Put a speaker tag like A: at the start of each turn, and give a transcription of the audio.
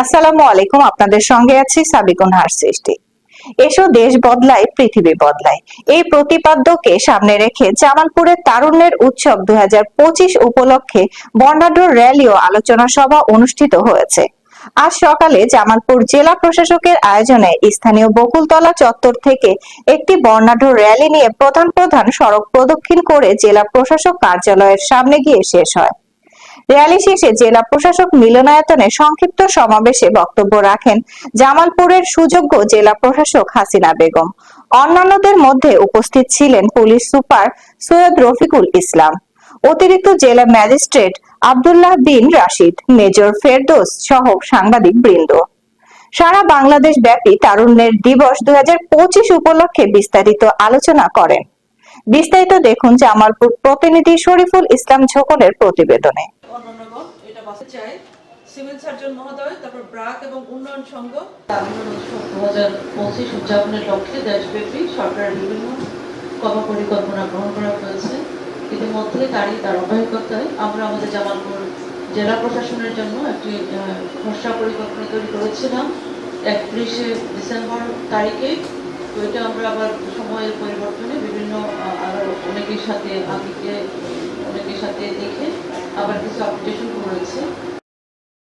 A: আসসালামু আলাইকুম, আপনাদের সঙ্গে আছি সাবিকুন হার সৃষ্টি। এসো দেশ বদলায়, পৃথিবী বদলায়। এই প্রতিপাদ্যকে সামনে রেখে জামালপুরের তারুণ্যের উৎসব দুই উপলক্ষে বর্ণাঢ্য র্যালি ও আলোচনা সভা অনুষ্ঠিত হয়েছে। আজ সকালে জামালপুর জেলা প্রশাসকের আয়োজনে স্থানীয় বকুলতলা চত্বর থেকে একটি বর্ণাঢ্য র্যালি নিয়ে প্রধান প্রধান সড়ক প্রদক্ষিণ করে জেলা প্রশাসক কার্যালয়ের সামনে গিয়ে শেষ হয়। র্যালি শেষে জেলা প্রশাসক মিলনায়তনে সংক্ষিপ্ত সমাবেশে বক্তব্য রাখেন জামালপুরের সুযোগ্য জেলা প্রশাসক হাসিনা বেগম। অন্যান্যদের মধ্যে উপস্থিত ছিলেন পুলিশ সুপার সৈয়দ রফিকুল ইসলাম, অতিরিক্ত জেলা ম্যাজিস্ট্রেট আব্দুল্লাহ বিন রাশিদ, মেজর ফেরদোস সহ সাংবাদিক বৃন্দ। সারা বাংলাদেশ ব্যাপী তারুণ্যের দিবস দু হাজার পঁচিশ উপলক্ষে বিস্তারিত আলোচনা করেন। বিস্তারিত দেখুন জামালপুর প্রতিনিধি শরীফুল ইসলাম ঝোকনের প্রতিবেদনে।
B: উন্নয়ন
C: পঁচিশ উদযাপনের লক্ষ্যে বিভিন্ন পরিকল্পনা গ্রহণ করা হয়েছে ইতিমধ্যে তারই আমরা আমাদের জামালপুর জেলা প্রশাসনের জন্য একটি খসড়া পরিকল্পনা তৈরি করেছিলাম একত্রিশে ডিসেম্বর তারিখে তো এটা আমরা আবার সময়ের পরিবর্তনে অনেকের সাথে আগে অনেকের সাথে দেখে আবার কিছু আপডেশন করেছে